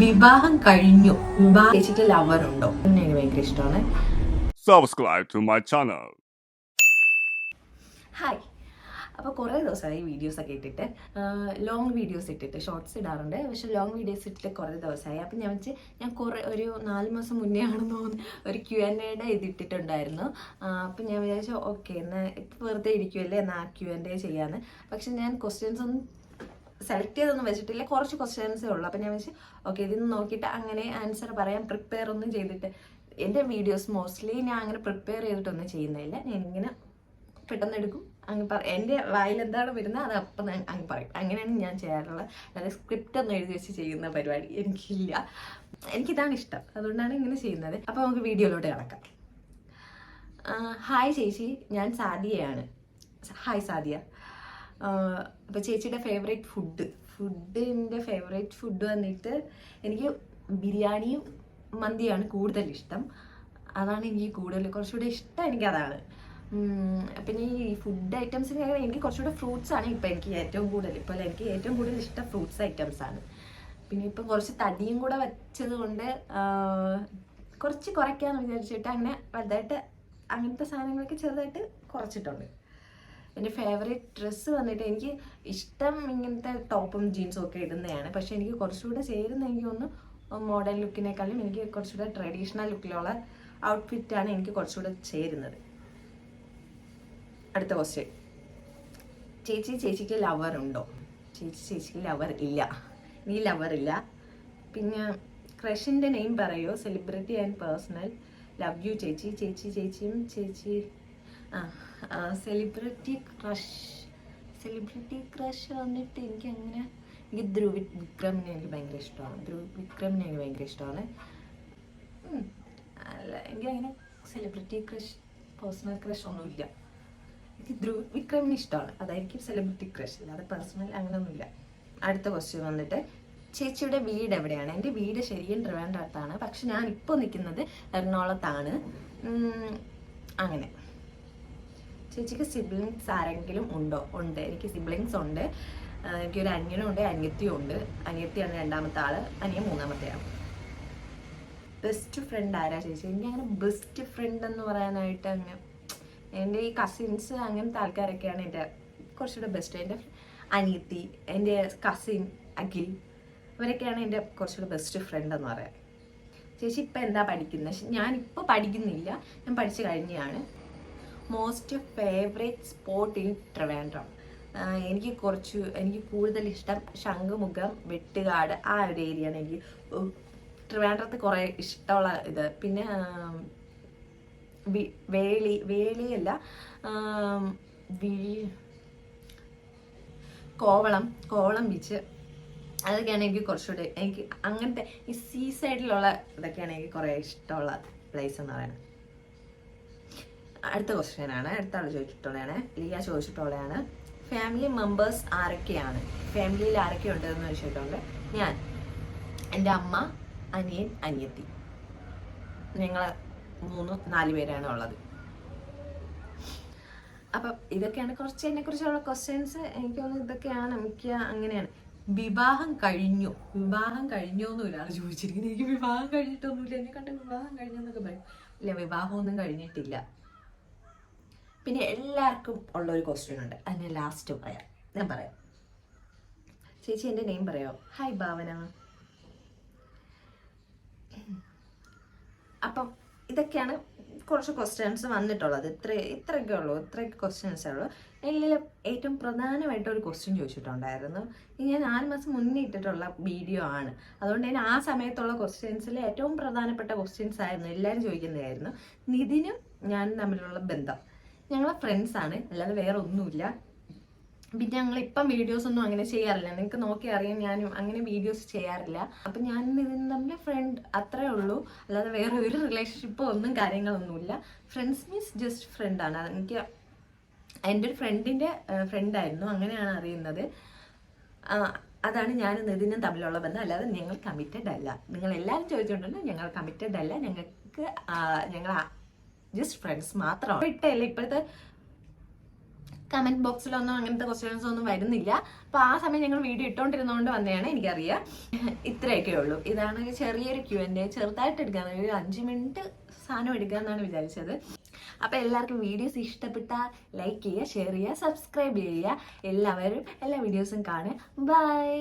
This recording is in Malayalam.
വിവാഹം കഴിഞ്ഞു. വിവാഹം ചേച്ചിക്ക് ലവർ ഉണ്ടോ? എനിക്ക് ഭയങ്കര ഇഷ്ടമാണ്. Subscribe to my channel. Hi അപ്പോൾ കുറേ ദിവസമായി വീഡിയോസ് ഒക്കെ ഇട്ടിട്ട് ലോങ് വീഡിയോസ് ഇട്ടിട്ട് ഷോർട്സ് ഇടാറുണ്ട്. പക്ഷെ ലോങ് വീഡിയോസ് ഇട്ടിട്ട് കുറേ ദിവസമായി. അപ്പം ഞാൻ വെച്ച് ഞാൻ കുറേ ഒരു നാല് മാസം മുന്നേ ആണെന്ന് തോന്നുന്നു ഒരു ക്യു എൻ എയുടെ ഇത് ഇട്ടിട്ടുണ്ടായിരുന്നു അപ്പം ഞാൻ വിചാരിച്ചു ഓക്കെ എന്നാൽ ഇപ്പൊ വെറുതെ ഇരിക്കുമല്ലേ എന്നാൽ ക്യു എൻ എ ചെയ്യാമെന്ന് പക്ഷെ ഞാൻ ക്വസ്റ്റ്യൻസ് ഒന്നും സെലക്ട് ചെയ്തൊന്നും വെച്ചിട്ടില്ല. കുറച്ച് ക്വസ്റ്റ്യൻസേ ഉള്ളൂ. അപ്പം ഞാൻ വെച്ച് ഓക്കെ ഇതിന്ന് നോക്കിയിട്ട് അങ്ങനെ ആൻസർ പറയാൻ പ്രിപ്പയർ ഒന്നും ചെയ്തിട്ട്. എന്റെ വീഡിയോസ് മോസ്റ്റ്ലി ഞാൻ അങ്ങനെ പ്രിപ്പയർ ചെയ്തിട്ടൊന്നും ചെയ്യുന്നില്ല ഞാൻ ഇങ്ങനെ പെട്ടെന്ന് എടുക്കും അങ്ങ് പറ എന്റെ വായിൽ എന്താണ് വരുന്നത് അത് അപ്പം അങ്ങ് പറയും. അങ്ങനെയാണ് ഞാൻ ചെയ്യാറുള്ളത്. അല്ലാതെ സ്ക്രിപ്റ്റ് ഒന്നും എഴുതി വെച്ച് ചെയ്യുന്ന പരിപാടി എനിക്കില്ല. എനിക്കിതാണ് ഇഷ്ടം. അതുകൊണ്ടാണ് ഇങ്ങനെ ചെയ്യുന്നത്. അപ്പോൾ നമുക്ക് വീഡിയോയിലോട്ട് കിടക്കാം. ഹായ് ചേച്ചി. ഞാൻ സാദിയയാണ്. ഹായ് സാദിയ. അപ്പോൾ ചേച്ചിയുടെ ഫേവറേറ്റ് ഫുഡ് ഫുഡിന്റെ ഫേവറേറ്റ് ഫുഡ് വന്നിട്ട് എനിക്ക് ബിരിയാണിയും മന്തിയാണ് കൂടുതൽ ഇഷ്ടം. അതാണ് എനിക്ക് കൂടുതൽ കുറച്ചുകൂടെ ഇഷ്ടം എനിക്ക് അതാണ്. പിന്നെ ഈ ഫുഡ് ഐറ്റംസ് എനിക്ക് കുറച്ചുകൂടെ ഫ്രൂട്ട്സ് ആണ് ഇപ്പം എനിക്ക് ഏറ്റവും കൂടുതൽ. ഇപ്പോൾ എനിക്ക് ഏറ്റവും കൂടുതൽ ഇഷ്ടം ഫ്രൂട്ട്സ് ഐറ്റംസ് ആണ്. പിന്നെ ഇപ്പം കുറച്ച് തടിയും കൂടെ വെച്ചത് കൊണ്ട് കുറച്ച് കുറയ്ക്കാന്ന് വിചാരിച്ചിട്ട് അങ്ങനെ വലുതായിട്ട് അങ്ങനത്തെ സാധനങ്ങളൊക്കെ ചെറുതായിട്ട് കുറച്ചിട്ടുണ്ട്. എന്റെ ഫേവറേറ്റ് ഡ്രസ്സ് വന്നിട്ട് എനിക്ക് ഇഷ്ടം ഇങ്ങനത്തെ ടോപ്പും ജീൻസും ഒക്കെ ഇടുന്നതാണ്. പക്ഷേ എനിക്ക് കുറച്ചുകൂടെ ചേരുന്ന എനിക്ക് ഒന്ന് മോഡേൺ ലുക്കിനേക്കാളും എനിക്ക് കുറച്ചുകൂടെ ട്രഡീഷണൽ ലുക്കിലുള്ള ഔട്ട്ഫിറ്റാണ് എനിക്ക് കുറച്ചുകൂടെ ചേരുന്നത്. അടുത്ത ക്വസ്റ്റ്യൻ ചേച്ചി ചേച്ചിക്ക് ലവർ ഉണ്ടോ? ചേച്ചി ചേച്ചിക്ക് ലവർ ഇല്ല. നീ ലവർ ഇല്ല. പിന്നെ ക്രഷിന്റെ നെയിം പറയോ? Celebrity and personal love you ചേച്ചി. ചേച്ചി ചേച്ചിയും ചേച്ചി സെലിബ്രിറ്റി ക്രഷ് സെലിബ്രിറ്റി ക്രഷ് വന്നിട്ട് എനിക്ക് അങ്ങനെ എനിക്ക് ധ്രുവ് വിക്രമിനെ എനിക്ക് ഭയങ്കര ഇഷ്ടമാണ്. ധ്രുവ് വിക്രമിനെ എനിക്ക് ഭയങ്കര ഇഷ്ടമാണ്. അല്ല എനിക്ക് അങ്ങനെ സെലിബ്രിറ്റി ക്രഷ് പേഴ്സണൽ ക്രഷ് ഒന്നുമില്ല. എനിക്ക് ധ്രുവ് വിക്രമിനെ ഇഷ്ടമാണ്. അതായിരിക്കും സെലിബ്രിറ്റി ക്രഷ് അല്ലാതെ പേഴ്സണൽ അങ്ങനെയൊന്നുമില്ല അടുത്ത ക്വസ്റ്റ്യൻ വന്നിട്ട് ചേച്ചിയുടെ വീട് എവിടെയാണ്? എന്റെ വീട് ശരിയും ട്രിവാൻഡ്രത്താണ് പക്ഷെ ഞാൻ ഇപ്പോൾ നിൽക്കുന്നത് എറണാകുളത്താണ്. അങ്ങനെ. ചേച്ചിക്ക് സിബ്ലിങ്സ് ആരെങ്കിലും ഉണ്ടോ? ഉണ്ട്. എനിക്ക് സിബ്ലിങ്സ് ഉണ്ട്. എനിക്കൊരു അനിയനും ഉണ്ട് അനിയത്തിയും ഉണ്ട്. അനിയത്തിയാണ് രണ്ടാമത്തെ ആൾ. അനിയൻ മൂന്നാമത്തെ ആൾ ബെസ്റ്റ് ഫ്രണ്ട് ആരാ ചേച്ചി? എനിക്ക് അങ്ങനെ ബെസ്റ്റ് ഫ്രണ്ട് എന്ന് പറയാനായിട്ട് അങ്ങനെ എന്റെ ഈ കസിൻസ് അങ്ങനത്തെ ആൾക്കാരൊക്കെയാണ് എന്റെ കുറച്ചുകൂടെ ബെസ്റ്റ് എന്റെ അനിയത്തി എന്റെ കസിൻ അഖിൽ ഇവരൊക്കെയാണ് എന്റെ കുറച്ചുകൂടെ ബെസ്റ്റ് ഫ്രണ്ട് എന്ന് പറയാം ചേച്ചി ഇപ്പം എന്താ പഠിക്കുന്നത് ഞാനിപ്പോൾ പഠിക്കുന്നില്ല. ഞാൻ പഠിച്ചു കഴിഞ്ഞതാണ്. Most favourite spot in Trivandrum എനിക്ക് കുറച്ച് എനിക്ക് കൂടുതൽ ഇഷ്ടം ശംഖുമുഖം വെട്ടുകാട് ആ ഒരു ഏരിയ ആണ് എനിക്ക് ട്രിവാൻഡ്രത്ത് കുറേ ഇഷ്ടമുള്ള ഇത്. പിന്നെ വേളി വേളിയല്ല കോവളം കോവളം ബീച്ച് അതൊക്കെയാണ് എനിക്ക് കുറച്ചുകൂടി എനിക്ക് അങ്ങനത്തെ ഈ സീ സൈഡിലുള്ള ഇതൊക്കെയാണ് എനിക്ക് കുറേ ഇഷ്ടമുള്ള പ്ലേസ് എന്ന് പറയുന്നത് അടുത്ത ക്വസ്റ്റ്യൻ ആണ്. അടുത്ത ആൾ ചോദിച്ചിട്ടുള്ളതാണ്. ലിയ ചോദിച്ചിട്ടുള്ളതാണ്. ഫാമിലി മെമ്പേഴ്സ് ആരൊക്കെയാണ്? ഫാമിലിയിൽ ആരൊക്കെ ഉണ്ടെന്ന് ചോദിച്ചിട്ടുണ്ട്. ഞാൻ എന്റെ അമ്മ അനിയൻ അനിയത്തി. ഞങ്ങൾ മൂന്ന് നാല് പേരാണ് ഉള്ളത്. അപ്പം ഇതൊക്കെയാണ് കുറച്ച് എന്നെക്കുറിച്ചുള്ള ക്വസ്റ്റ്യൻസ് എനിക്ക് തോന്നുന്നു ഇതൊക്കെയാണ് മിക്ക അങ്ങനെയാണ്. വിവാഹം കഴിഞ്ഞു. വിവാഹം കഴിഞ്ഞോ എന്ന് ഒരാൾ ചോദിച്ചിരിക്കുന്നത് എനിക്ക് വിവാഹം കഴിഞ്ഞിട്ടൊന്നുമില്ല. എന്നെ കണ്ട് വിവാഹം കഴിഞ്ഞെന്നൊക്കെ പറയും. ഇല്ല വിവാഹമൊന്നും കഴിഞ്ഞിട്ടില്ല. പിന്നെ എല്ലാവർക്കും ഉള്ള ഒരു ക്വസ്റ്റ്യൻ ഉണ്ട്. അതിന് ലാസ്റ്റ് പറയാം. ഞാൻ പറയാം. ചേച്ചി എന്റെ നെയിം പറയോ? ഹായ് ഭാവന. അപ്പം ഇതൊക്കെയാണ് കുറച്ച് ക്വസ്റ്റ്യൻസ് വന്നിട്ടുള്ളത്. ഇത്ര ഇത്രയൊക്കെ ഉള്ളൂ. ഇത്രയൊക്കെ ക്വസ്റ്റ്യൻസേ ഉള്ളൂ. അതിൽ ഏറ്റവും പ്രധാനമായിട്ട് ഒരു ക്വസ്റ്റ്യൻ ചോദിച്ചിട്ടുണ്ടായിരുന്നു. ഞാൻ നാല് മാസം മുന്നേ ഇട്ടിട്ടുള്ള വീഡിയോ ആണ്. അതുകൊണ്ട് തന്നെ ആ സമയത്തുള്ള ക്വസ്റ്റ്യൻസിൽ ഏറ്റവും പ്രധാനപ്പെട്ട ക്വസ്റ്റ്യൻസ് ആയിരുന്നു. എല്ലാവരും ചോദിക്കുന്നതായിരുന്നു. നിതിനും ഞാനും തമ്മിലുള്ള ബന്ധം. ഞങ്ങൾ ഫ്രണ്ട്സ് ആണ്. അല്ലാതെ വേറെ ഒന്നുമില്ല. പിന്നെ ഞങ്ങൾ ഇപ്പം വീഡിയോസ് ഒന്നും അങ്ങനെ ചെയ്യാറില്ല. നിങ്ങൾക്ക് നോക്കി അറിയാൻ ഞാനും അങ്ങനെ വീഡിയോസ് ചെയ്യാറില്ല. അപ്പം ഞാൻ ഇതിന് തമ്മിൽ ഫ്രണ്ട് അത്രേ ഉള്ളൂ. അല്ലാതെ വേറെ ഒരു റിലേഷൻഷിപ്പോ ഒന്നും കാര്യങ്ങളൊന്നുമില്ല ഫ്രണ്ട്സ് മീൻസ് ജസ്റ്റ് ഫ്രണ്ടാണ് എനിക്ക് എന്റെ ഒരു ഫ്രണ്ടിന്റെ ഫ്രണ്ടായിരുന്നു അങ്ങനെയാണ് അറിയുന്നത്. അതാണ് ഞാൻ നിതിനും തമ്മിലുള്ള ബന്ധം. അല്ലാതെ ഞങ്ങൾ കമ്മിറ്റഡ് അല്ല. നിങ്ങൾ എല്ലാവരും ചോദിച്ചിട്ടുണ്ട് ഞങ്ങൾ കമ്മിറ്റഡ് അല്ല. ഞങ്ങൾക്ക് ഞങ്ങൾ ജസ്റ്റ് ഫ്രണ്ട്സ് മാത്രമാണ്. ഇട്ടല്ലേ ഇപ്പോഴത്തെ കമന്റ് ബോക്സിലൊന്നും അങ്ങനത്തെ ക്വസ്റ്റ്യൻസ് ഒന്നും വരുന്നില്ല. അപ്പൊ ആ സമയം ഞങ്ങൾ വീഡിയോ ഇട്ടോണ്ടിരുന്നോണ്ട് വന്നതാണ് എനിക്കറിയാം. ഇത്രയൊക്കെ ഉള്ളൂ. ഇതാണ് ചെറിയൊരു ക്യൂ എന്റെ ചെറുതായിട്ട് എടുക്കാൻ ഒരു അഞ്ച് മിനിറ്റ് സാധനം എടുക്കാന്നാണ് വിചാരിച്ചത്. അപ്പൊ എല്ലാവർക്കും വീഡിയോസ് ഇഷ്ടപ്പെട്ടാൽ ലൈക്ക് ചെയ്യുക ഷെയർ ചെയ്യുക സബ്സ്ക്രൈബ് ചെയ്യുക. എല്ലാവരും എല്ലാ വീഡിയോസും കാണുക. ബൈ